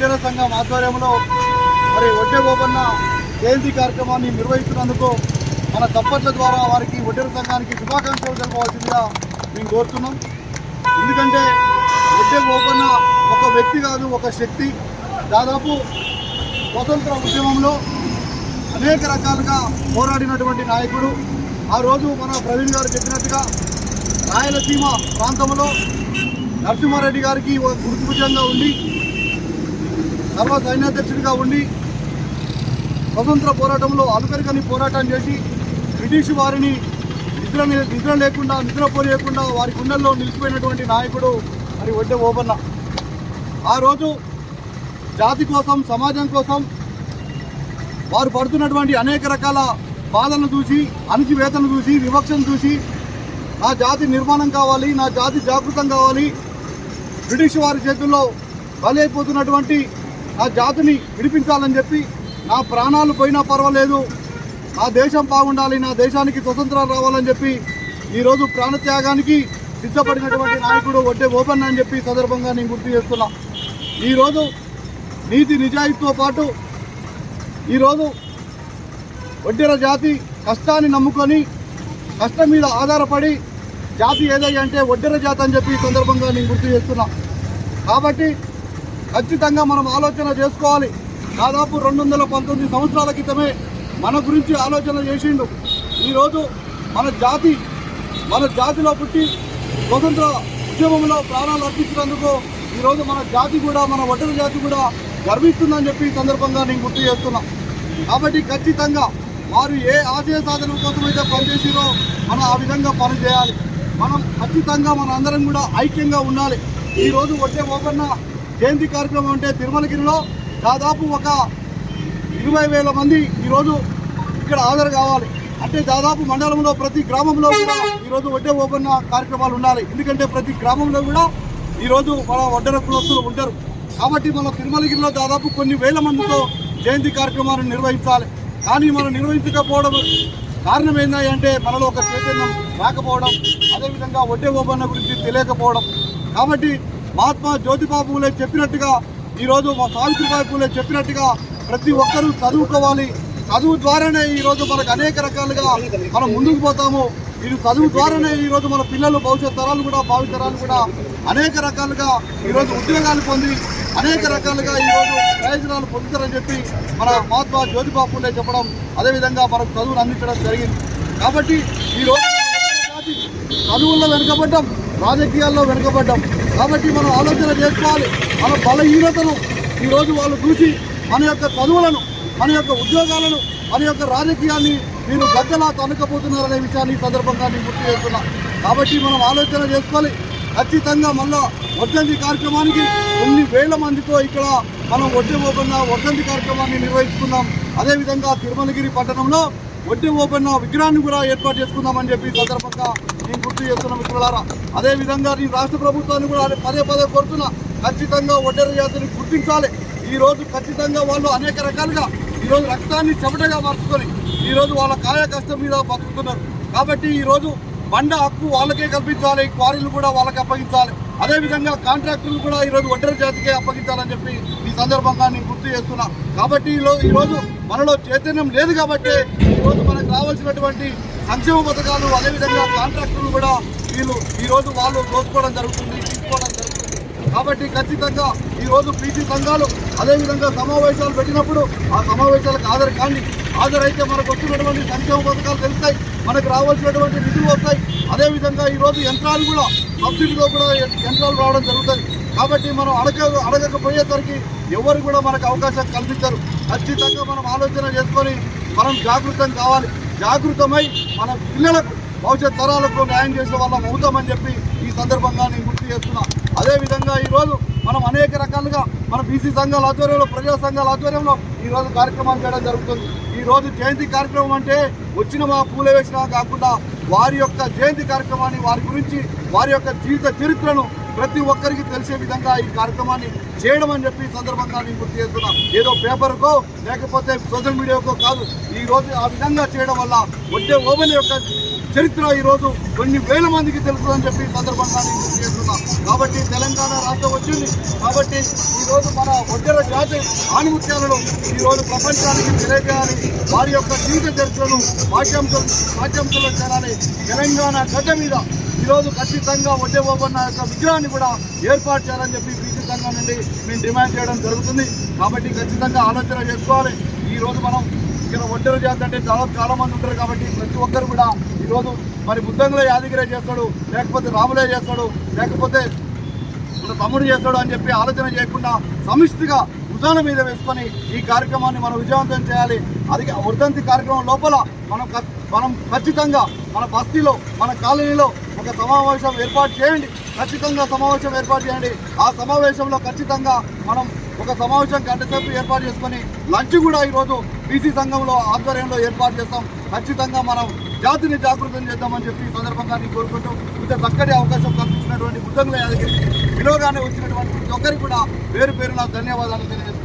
సంఘం ఆధ్వర్యంలో మరి ఒడ్డే గోపన్న జయంతి కార్యక్రమాన్ని నిర్వహిస్తున్నందుకు మన చప్పట్ల ద్వారా వారికి ఒడ్డెర సంఘానికి శుభాకాంక్షలు తెలపవలసిందిగా మేము కోరుతున్నాం. ఎందుకంటే ఒడ్డే గోపన్న ఒక వ్యక్తి కాదు ఒక శక్తి. దాదాపు స్వతంత్ర ఉద్యమంలో అనేక రకాలుగా పోరాడినటువంటి నాయకుడు. ఆ రోజు మన ప్రవీణ్ గారు చెప్పినట్టుగా రాయలసీమ ప్రాంతంలో నరసింహారెడ్డి గారికి ఒక గుర్తుభుజంగా ఉండి సర్వ సైన్యాధ్యక్షుడిగా ఉండి స్వతంత్ర పోరాటంలో అలుపెరగని పోరాటం చేసి బ్రిటిష్ వారిని నిద్ర నిద్ర లేకుండా నిద్రపోలేకుండా వారి గుండెల్లో నిలిచిపోయినటువంటి నాయకుడు మరి ఒడ్డే ఓబన్న. ఆ రోజు జాతి కోసం సమాజం కోసం వారు పడుతున్నటువంటి అనేక రకాల బాధలను చూసి అణిచివేతను చూసి వివక్షను చూసి నా జాతి నిర్మాణం కావాలి నా జాతి జాగృతం కావాలి బ్రిటిష్ వారి చేతుల్లో బలైపోతున్నటువంటి ఆ జాతిని విడిపించాలని చెప్పి నా ప్రాణాలు పోయినా పర్వాలేదు. నా దేశం బాగుండాలి నా దేశానికి స్వతంత్రం రావాలని చెప్పి ఈరోజు ప్రాణత్యాగానికి సిద్ధపడినటువంటి నాయకుడు ఒడ్డే ఓపెన్ అని చెప్పి సందర్భంగా నేను గుర్తు చేస్తున్నా. ఈరోజు నీతి నిజాయితీతో పాటు ఈరోజు ఒడ్డెర జాతి కష్టాన్ని నమ్ముకొని కష్టం మీద ఆధారపడి జాతి ఏదై అంటే ఒడ్డెర జాతి అని చెప్పి ఈ సందర్భంగా నేను గుర్తు చేస్తున్నా. కాబట్టి ఖచ్చితంగా మనం ఆలోచన చేసుకోవాలి. దాదాపు రెండు వందల పంతొమ్మిది సంవత్సరాల క్రితమే మన గురించి ఆలోచన చేసిండు. ఈరోజు మన జాతి మన జాతిలో పుట్టి స్వతంత్ర ఉద్యమంలో ప్రాణాలు అర్పించినందుకు ఈరోజు మన జాతి కూడా మన ఒడ్డెర జాతి కూడా గర్విస్తుందని చెప్పి ఈ సందర్భంగా నేను గుర్తు చేస్తున్నా. కాబట్టి ఖచ్చితంగా వారు ఏ ఆశయ సాధన కోసం అయితే పనిచేసిరో మనం ఆ విధంగా పనిచేయాలి. మనం ఖచ్చితంగా మన అందరం కూడా ఐక్యంగా ఉండాలి. ఈరోజు వచ్చే ఓపెన్న జయంతి కార్యక్రమం అంటే తిరుమలగిరిలో దాదాపు ఒక ఇరవై వేల మంది ఈరోజు ఇక్కడ హాజరు కావాలి. అంటే దాదాపు మండలంలో ప్రతి గ్రామంలో కూడా ఈరోజు వడ్డే ఓపెన్న కార్యక్రమాలు ఉండాలి. ఎందుకంటే ప్రతి గ్రామంలో కూడా ఈరోజు మన వడ్డర కులస్తులు ఉంటారు. కాబట్టి మన తిరుమలగిరిలో దాదాపు కొన్ని వేల మందితో జయంతి కార్యక్రమాలను నిర్వహించాలి. కానీ మనం నిర్వహించకపోవడం కారణం ఏంటంటే అంటే మనలో ఒక చైతన్యం రాకపోవడం అదేవిధంగా వడ్డే ఓపెన్న గురించి తెలియకపోవడం. కాబట్టి మహాత్మా జ్యోతిబా పూలే చెప్పినట్టుగా ఈరోజు మా సావిత్రిబాయి పూలే చెప్పినట్టుగా ప్రతి ఒక్కరూ చదువుకోవాలి. చదువు ద్వారానే ఈరోజు మనకు అనేక రకాలుగా మనం ముందుకు పోతాము. ఇది చదువు ద్వారానే ఈరోజు మన పిల్లలు భవిష్యత్ తరాలు కూడా భావితరాలు కూడా అనేక రకాలుగా ఈరోజు ఉద్యోగాలు పొంది అనేక రకాలుగా ఈరోజు ప్రయోజనాలు పొందుతారని చెప్పి మన మహాత్మా జ్యోతిబా పూలే చెప్పడం అదేవిధంగా మనకు చదువును అందించడం జరిగింది. కాబట్టి ఈరోజు చదువుల్లో వెనుకబడ్డం రాజకీయాల్లో వెనుకబడ్డం. కాబట్టి మనం ఆలోచన చేసుకోవాలి. మన బలహీనతను ఈరోజు వాళ్ళు చూసి మన యొక్క చదువులను మన యొక్క ఉద్యోగాలను మన యొక్క రాజకీయాన్ని మీరు గద్దలా తనకపోతున్నారనే విషయాన్ని ఈ సందర్భంగా నేను గుర్తు చేస్తున్నా. కాబట్టి మనం ఆలోచన చేసుకోవాలి. ఖచ్చితంగా మళ్ళా వర్ధంతి కార్యక్రమానికి కొన్ని వేల మందితో ఇక్కడ మనం ఒడ్డే ఓపెన్న వర్ధంతి కార్యక్రమాన్ని నిర్వహించుకున్నాం అదేవిధంగా తిరుమలగిరి పట్టణంలో ఒడ్డే ఓపెన్న విగ్రహాన్ని కూడా ఏర్పాటు చేసుకుందామని చెప్పి సందర్భంగా నేను గుర్తు చేస్తున్న మిత్రులారా అదేవిధంగా నేను రాష్ట్ర ప్రభుత్వాన్ని కూడా పదే పదే కోరుతున్నా ఖచ్చితంగా ఒడ్డెర జాతిని గుర్తించాలి. ఈరోజు ఖచ్చితంగా వాళ్ళు అనేక రకాలుగా ఈరోజు రక్తాన్ని చెమటగా మార్చుకొని ఈరోజు వాళ్ళ కాయ కష్టం మీద బతుకుతున్నారు. కాబట్టి ఈరోజు బండ హక్కు వాళ్ళకే కల్పించాలి క్వారీలు కూడా వాళ్ళకి అప్పగించాలి. అదేవిధంగా కాంట్రాక్టులు కూడా ఈరోజు ఒంటరి జాతికే అప్పగించాలని చెప్పి ఈ సందర్భంగా నేను గుర్తు చేస్తున్నా. కాబట్టి ఈరోజు మనలో చైతన్యం లేదు కాబట్టి ఈరోజు మనకు రావాల్సినటువంటి సంక్షేమ పథకాలు అదేవిధంగా కాంట్రాక్టులు కూడా వీళ్ళు ఈరోజు వాళ్ళు దోచుకోవడం జరుగుతుంది తీసుకోవడం జరుగుతుంది. కాబట్టి ఖచ్చితంగా ఈరోజు పీసీ సంఘాలు అదేవిధంగా సమావేశాలు పెట్టినప్పుడు ఆ సమావేశాలకు హాజరు కానీ హాజరైతే మనకు వచ్చినటువంటి సంక్షేమ పథకాలు తెలుస్తాయి మనకు రావాల్సినటువంటి నిధులు వస్తాయి. అదేవిధంగా ఈ రోజు యంత్రాలు కూడా సబ్సిడీలో కూడా యంత్రాలు రావడం జరుగుతుంది. కాబట్టి మనం అడగ అడగకపోయేసరికి ఎవరు కూడా మనకు అవకాశం కల్పించరు. ఖచ్చితంగా మనం ఆలోచన చేసుకొని మనం జాగృతం కావాలి. జాగృతమై మన పిల్లలకు భవిష్యత్ తరాలకు న్యాయం చేసే వాళ్ళం అవుతామని చెప్పి ఈ సందర్భంగా నేను గుర్తు చేస్తున్నా. అదేవిధంగా ఈరోజు మనం అనేక రకాలుగా మన బీసీ సంఘాల ఆధ్వర్యంలో ప్రజా సంఘాల ఆధ్వర్యంలో ఈ రోజు కార్యక్రమాలు చేయడం జరుగుతుంది. ఈరోజు జయంతి కార్యక్రమం అంటే వచ్చిన మా పూల వేసినా కాకుండా వారి యొక్క జయంతి కార్యక్రమాన్ని వారి గురించి వారి యొక్క జీవిత చరిత్రను ప్రతి ఒక్కరికి తెలిసే విధంగా ఈ కార్యక్రమాన్ని చేయడం అని చెప్పి సందర్భంగా నేను గుర్తు చేస్తున్నా. ఏదో పేపర్కో లేకపోతే సోషల్ మీడియాకో కాదు ఈ రోజు ఆ విధంగా చేయడం వల్ల వచ్చే ఓపెన్ యొక్క చరిత్ర ఈరోజు కొన్ని వేల మందికి తెలుస్తుందని చెప్పి సందర్భంగా నేను గుర్తు చేస్తున్నా. కాబట్టి తెలంగాణ రాష్ట్రం వచ్చింది. కాబట్టి ఈ రోజు మన ఒడ్డెర జాతి ఆణిముత్యాలను ఈ రోజు ప్రపంచానికి తెలియజేయాలి. వారి యొక్క జీవిత చరిత్రను పాఠ్యాంశం పాఠ్యాంశంలో చేరాలి తెలంగాణ గడ్డ మీద ఈరోజు ఖచ్చితంగా వడ్డే ఓబన్న యొక్క విగ్రహాన్ని కూడా ఏర్పాటు చేయాలని చెప్పి బీసీ సంఘం నుండి మేము డిమాండ్ చేయడం జరుగుతుంది. కాబట్టి ఖచ్చితంగా ఆలోచన చేసుకోవాలి. ఈరోజు మనం ఇక్కడ ఒంటరి జాతి అంటే చాలా మంది ఉంటారు కాబట్టి ప్రతి ఒక్కరు కూడా ఈరోజు మరి బుద్ధంగుల యాదగిరే చేస్తాడు లేకపోతే రాములే చేస్తాడు లేకపోతే మన తమ్ముడు చేస్తాడు అని చెప్పి ఆలోచన చేయకుండా సమిష్టిగా భుజాల మీద వేసుకొని ఈ కార్యక్రమాన్ని మనం విజయవంతం చేయాలి. అది వర్ధంతి కార్యక్రమం లోపల మనం మనం ఖచ్చితంగా మన బస్తీలో మన కాలనీలో ఒక సమావేశం ఏర్పాటు చేయండి. ఖచ్చితంగా సమావేశం ఏర్పాటు చేయండి. ఆ సమావేశంలో ఖచ్చితంగా మనం ఒక సమావేశం గంట సేపు ఏర్పాటు చేసుకొని లంచ్ కూడా ఈరోజు బీసీ సంఘంలో ఆధ్వర్యంలో ఏర్పాటు చేస్తాం. ఖచ్చితంగా మనం జాతిని జాగృతం చేద్దామని చెప్పి ఈ సందర్భంగా నేను కోరుకుంటూ ఇంత చక్కటి అవకాశం కల్పించినటువంటి బుద్ధంలో యాదగిరి వినోగానే వచ్చినటువంటి ప్రతి ఒక్కరికి కూడా పేరు పేరున ధన్యవాదాలు తెలియజేస్తున్నాను.